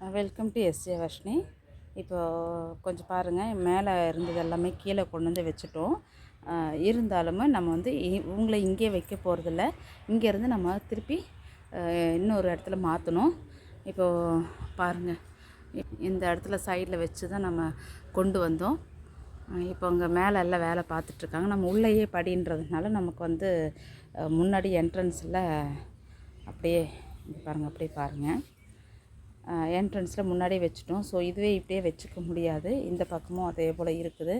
Welcome to S A Varshini இப்போ கொஞ்சம் பாருங்கள் மேலே இருந்தது எல்லாமே கீழே கொண்டு வந்து வச்சுட்டோம். இருந்தாலுமே நம்ம வந்து இ- உங்களை இங்கே வைக்க போகிறதில்ல இங்கேருந்து நம்ம திருப்பி இன்னொரு இடத்துல மாற்றணும் இப்போது பாருங்கள் இந்த இடத்துல சைடில் வச்சு தான் நம்ம கொண்டு வந்தோம். இப்போ அங்கே மேலே எல்லாம் வேலை பார்த்துட்ருக்காங்க நம்ம உள்ளேயே படின்றதுனால நமக்கு வந்து முன்னாடி என்ட்ரன்ஸில் அப்படியே பாருங்கள் அப்படியே பாருங்கள் என்ட்ரன்ஸில் முன்னாடியே வச்சுட்டோம். ஸோ இதுவே இப்படியே வச்சுக்க முடியாது. இந்த பக்கமும் அதே போல் இருக்குது.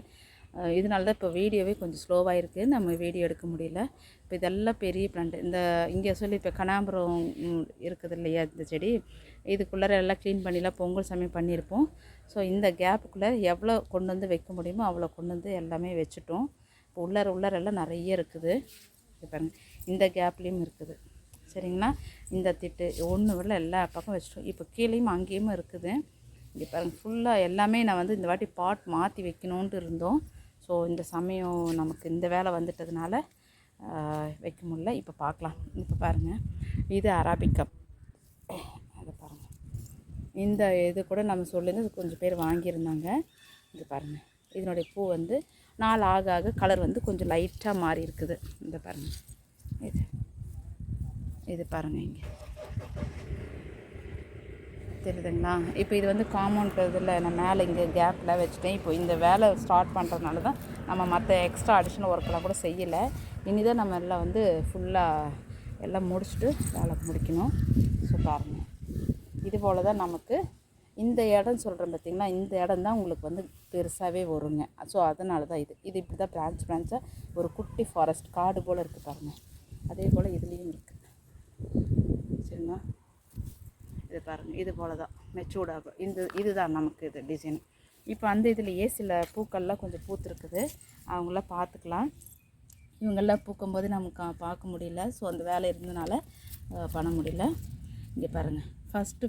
இதனால தான் இப்போ வீடியோவே கொஞ்சம் ஸ்லோவாக இருக்குது நம்ம வீடியோ எடுக்க முடியல. இப்போ இதெல்லாம் பெரிய பிளான்ட் இந்த இங்கே சொல்லி இப்போ கனாம்பரம் இருக்குது இல்லையா இந்த செடி? இதுக்குள்ளார எல்லாம் க்ளீன் பண்ணிலாம் பொங்கல் சமயம் பண்ணியிருப்போம். ஸோ இந்த கேப்புக்குள்ளே எவ்வளோ கொண்டு வந்து வைக்க முடியுமோ அவ்வளோ கொண்டு வந்து எல்லாமே வச்சுட்டோம். இப்போ உள்ளார உள்ளார எல்லாம் நிறைய இருக்குது. இப்போ இந்த கேப்லேயும் இருக்குது. சரிங்களா? இந்த திட்டு ஒன்று வரல எல்லா பக்கம் வச்சிட்டோம். இப்போ கீழேயும் அங்கேயும் இருக்குது. இங்கே பாருங்கள் ஃபுல்லாக எல்லாமே நான் வந்து இந்த வாட்டி பாட் மாற்றி வைக்கணுன்ட்டு இருந்தோம். ஸோ இந்த சமயம் நமக்கு இந்த வேலை வந்துட்டதுனால வைக்க முடியல. இப்போ பார்க்கலாம் இப்போ பாருங்கள் இது அராபிக்கம் அதை பாருங்கள் இந்த இது கூட நம்ம சொல்லிருந்து கொஞ்சம் பேர் வாங்கியிருந்தாங்க. இது பாருங்கள் இதனுடைய பூ வந்து நாள் ஆக ஆக கலர் வந்து கொஞ்சம் லைட்டாக மாறி இருக்குது இந்த பாருங்கள் இது. இது பாருங்கள் இங்கே. தெரியுதுங்களா? இப்போ இது வந்து காம்பவுண்ட் இதில் நான் மேலே இங்கே கேப்பில் வச்சுட்டேன். இப்போ இந்த வேலை ஸ்டார்ட் பண்ணுறதுனால தான் நம்ம மற்ற எக்ஸ்ட்ரா அடிஷ்னல் ஒர்க்கெலாம் கூட செய்யலை. இனிதான் நம்ம எல்லாம் வந்து ஃபுல்லாக எல்லாம் முடிச்சுட்டு வேலை முடிக்கணும். ஸோ பாருங்கள் இது போல் தான் நமக்கு இந்த இடம் சொல்கிறேன் பார்த்திங்கன்னா இந்த இடம் தான் உங்களுக்கு வந்து பெருசாகவே வருங்க. ஸோ அதனால தான் இது. இது இப்படி தான் பிரான்ச் பிரான்ச்சாக ஒரு குட்டி ஃபாரஸ்ட் காடு போல் இருக்குது பாருங்கள் அதே போல் இதுலேயும் இருக்குது சரிங்களா? இது பாருங்கள் இது போல தான் மெச்சூர்டாகும் இந்த இதுதான் நமக்கு இது டிசைன் இப்போ அந்த இதுலேயே சில பூக்கள்லாம் கொஞ்சம் பூத்துருக்குது. அவங்களாம் பார்த்துக்கலாம். இவங்கெல்லாம் பூக்கும்போது நமக்கு பார்க்க முடியல. ஸோ அந்த வேலை இருந்தனால பண்ண முடியல. இங்கே பாருங்கள் ஃபஸ்ட்டு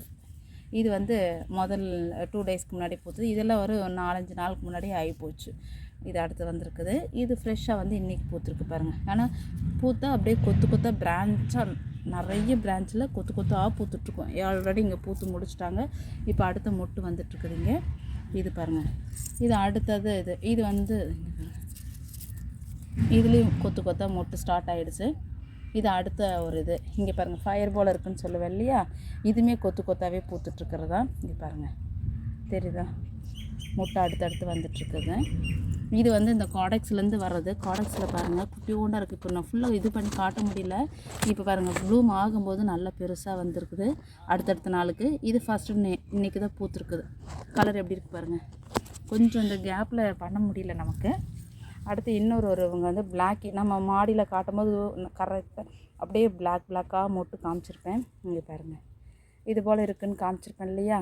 இது வந்து முதல் டூ டேஸ்க்கு முன்னாடி பூத்தது. இதெல்லாம் ஒரு நாலஞ்சு நாளுக்கு முன்னாடி ஆகி போச்சு. இது அடுத்து வந்திருக்குது. இது ஃப்ரெஷ்ஷாக வந்து இன்றைக்கி பூத்துருக்கு பாருங்கள் ஆனால் பூத்தா அப்படியே கொத்து கொத்தாக பிரான்ச்சாக நிறைய பிரான்ச்சில் கொத்து கொத்தாக பூத்துட்ருக்கோம். ஆல்ரெடி இங்கே பூத்து முடிச்சிட்டாங்க. இப்போ அடுத்த மொட்டு வந்துட்டுருக்குதுங்க இது பாருங்கள் இது அடுத்தது இது. இது வந்து இதுலேயும் கொத்து கொத்தாக மொட்டு ஸ்டார்ட் ஆகிடுச்சு இது அடுத்த ஒரு இது. இங்கே பாருங்கள் ஃபயர் போல் இருக்குன்னு சொல்லுவேன் இல்லையா? இதுவுமே கொத்து கொத்தாவே பூத்துட்ருக்கிறதா? இங்கே பாருங்கள் தெரியுதா? முட்டை அடுத்தடுத்து வந்துட்டுருக்குது இது வந்து இந்த காடெக்ஸ்லேருந்து வர்றது. காடெக்ஸில் பாருங்கள் குட்டியோண்டாக இருக்குது இப்போ நான் ஃபுல்லாக இது பண்ணி காட்ட முடியல. இப்போ பாருங்கள் ப்ளூம் ஆகும்போது நல்லா பெருசாக வந்திருக்குது. அடுத்தடுத்த நாளுக்கு இது ஃபஸ்ட்டு நே இன்றைக்கி தான் பூத்துருக்குது. கலர் எப்படி இருக்குது பாருங்கள் கொஞ்சம் இந்த கேப்பில் பண்ண முடியல நமக்கு. அடுத்து இன்னொரு ஒருவங்க வந்து பிளாக் நம்ம மாடியில் காட்டும்போது கரெக்டாக அப்படியே பிளாக் பிளாக்காக மொட்டு காமிச்சிருப்பேன். இங்கே பாருங்கள் இது போல் இருக்குதுன்னு காமிச்சிருப்பேன் இல்லையா?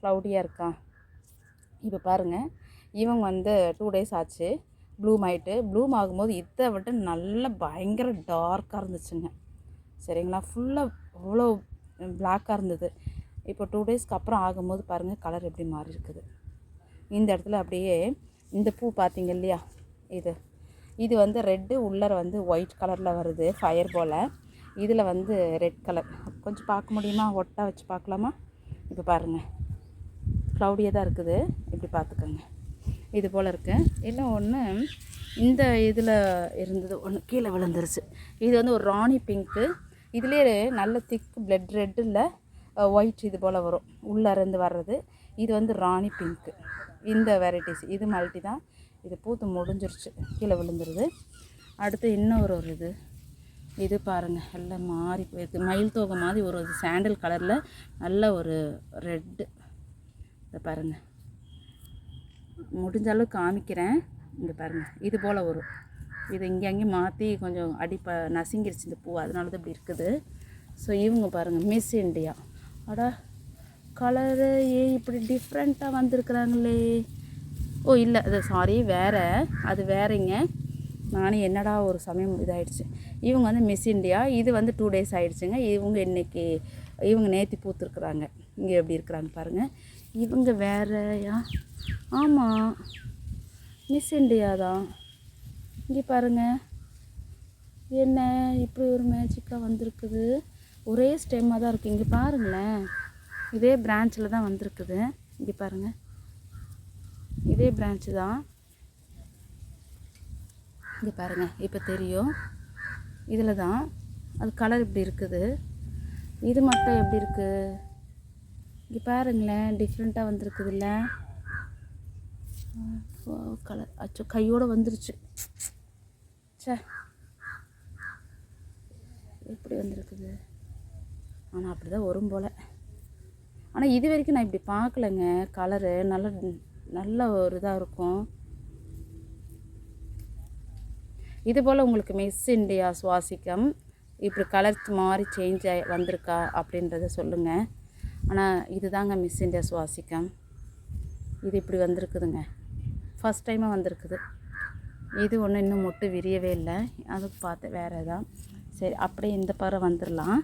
க்ளவுடியாக இருக்கா? இப்போ பாருங்கள் இவங்க வந்து டூ டேஸ் ஆச்சு. ப்ளூம் ஆகிட்டு ப்ளூம் ஆகும்போது இதை விட்டு நல்ல பயங்கர டார்க்காக இருந்துச்சுங்க. சரிங்களா? ஃபுல்லாக அவ்வளோ பிளாக்காக இருந்தது. இப்போ டூ டேஸ்க்கு அப்புறம் ஆகும்போது பாருங்கள் கலர் எப்படி மாறி இருக்குது. இந்த இடத்துல அப்படியே இந்த பூ பார்த்தீங்க இல்லையா? இது. இது வந்து ரெட்டு உள்ளர வந்து ஒயிட் கலரில் வருது ஃபயர் போல். இதில் வந்து ரெட் கலர் கொஞ்சம் பார்க்க முடியுமா? ஒட்டா வச்சு பார்க்கலாமா? இப்போ பாருங்கள் க்ளவுடியாக தான் இருக்குது. இப்படி பார்த்துக்கோங்க. இது போல் இருக்குது இன்னும் ஒன்று இந்த இதில் இருந்தது ஒன்று கீழே விழுந்துருச்சு. இது வந்து ஒரு ராணி பிங்க்கு இதுலேயே நல்ல திக் பிளட் ரெட்டில் ஒயிட் இது போல் வரும். உள்ளே இருந்து வர்றது. இது வந்து ராணி பிங்க்கு இந்த வெரைட்டிஸ் இது மல்டி தான். இது பூத்து முடிஞ்சிருச்சு. கீழே விழுந்துருது. அடுத்து இன்னொரு ஒரு இது. இது பாருங்கள் எல்லாம் மாறி போயிருக்கு. மயில் தோகை மாதிரி ஒரு சாண்டல் கலரில் நல்ல ஒரு ரெட்டு இதை பாருங்கள் முடிஞ்ச அளவுக்கு காமிக்கிறேன். இங்கே பாருங்கள் இது போல் வரும். இது இங்கே அங்கேயும் மாற்றி கொஞ்சம் அடிப்ப நசுங்கிருச்சு இந்த பூ. அதனால தான் இப்படி இருக்குது. ஸோ இவங்க பாருங்கள் மிஸ் இண்டியா அடா கலரு ஏ இப்படி டிஃப்ரெண்ட்டாக வந்திருக்குறாங்களே. ஓ இல்லை அது சாரி வேறு. அது வேறங்க. நானே என்னடா ஒரு சமயம் இதாயிடுச்சு. இவங்க வந்து மிஸ் இண்டியா இது வந்து டூ டேஸ் ஆகிடுச்சுங்க இவங்க இன்னைக்கு இவங்க நேற்றி பூத்துருக்குறாங்க. இங்கே எப்படி இருக்கிறாங்க பாருங்கள் இவங்க வேறயா? ஆமாம் மிஸ் இண்டியா தான் இங்கே பாருங்கள் என்ன இப்படி ஒரு மேஜிக்காக வந்திருக்குது? ஒரே ஸ்டெம்மாக தான் இருக்குது இங்கே பாருங்களேன். இதே பிரான்ச்சில் தான் வந்திருக்குது. இங்கே பாருங்கள் இதே பிரான்ச்சு தான். இங்கே பாருங்கள் இப்போ தெரியும். இதில் தான். அது கலர் இப்படி இருக்குது. இது மட்டும் எப்படி இருக்குது இங்கே பாருங்களேன் டிஃப்ரெண்ட்டாக வந்திருக்குதுல்ல. கலர் அச்சோ கையோடு வந்துருச்சு. சே எப்படி வந்திருக்குது? ஆனால் அப்படி தான் வரும் போல். ஆனால் இது வரைக்கும் நான் இப்படி பார்க்கலங்க. கலரு நல்ல நல்ல ஒரு இதாக இருக்கும். இது போல் உங்களுக்கு மிஸ் இண்டியா சுவாசிக்கம். இப்படி கலர் மாதிரி சேஞ்ச் ஆகி வந்திருக்கா அப்படின்றத சொல்லுங்கள் ஆனால் இதுதாங்க மிஸ் இந்தியா சுவாசிக்கம். இது இப்படி வந்திருக்குதுங்க. ஃபஸ்ட் டைமாக வந்திருக்குது. இது ஒன்று இன்னும் மொட்டு விரியவே இல்லை. அது பார்த்து வேறு தான் சரி அப்படியே இந்த பறவை வந்துடலாம்